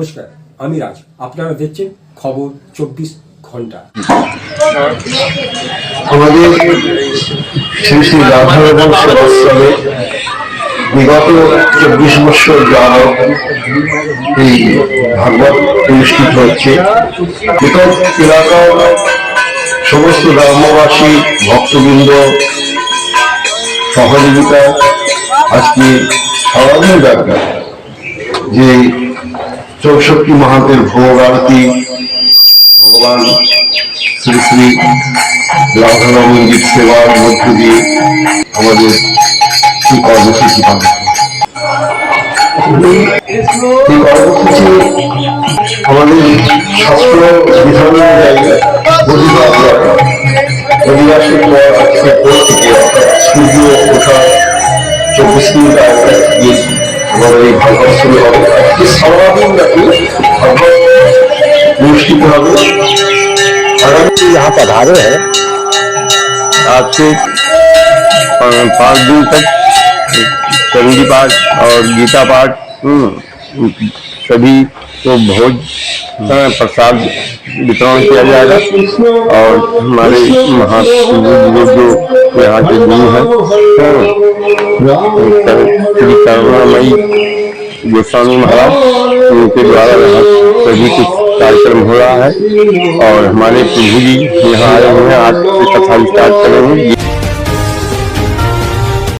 নমস্কার, আমি রাজ। আপনারা দেখছেন খবর চব্বিশ ঘণ্টা। শ্রী শ্রী বিগত চব্বিশ বছর যাবৎ এই ভাগবত অনুষ্ঠিত হচ্ছে। নিকট এলাকার সমস্ত গ্রামবাসী, ভক্তবৃন্দ, সহযোগিতা আজকে স্মরণীয় দরকার যে চৌষট্টি মহান্তের ভোগ আরতি ভগবান শ্রী শ্রী রাধারমণজির সেবার মধ্য দিয়ে আমাদের এই কর্মসূচি পালন এই কর্মসূচি আমাদের শাস্ত্র বিধান অনুযায়ী অধিবাসের পর সূর্য ওঠা চব্বিশ মিনিট গিয়েছি আমাদের এই ভাগবত শুরু হবে আজকে সারাদিন ব্যাপী ভাগবত অনুষ্ঠিত হবে আগামী यहाँ पधारे हैं आज से अ, पाँच दिन तक चंडी पाठ और गीता पाठ हम्म, सभी को भोज अ, प्रसाद वितरण किया जाएगा और हमारे महापुरुष जो यहाँ के गुरु हैं। गोस्वामी महाराज उनके द्वारा यहाँ सभी कुछ कार्यक्रम हो रहा है और हमारे प्रभु जी यहाँ आए हुए हैं, आज कथा स्टार्ट करेंगे।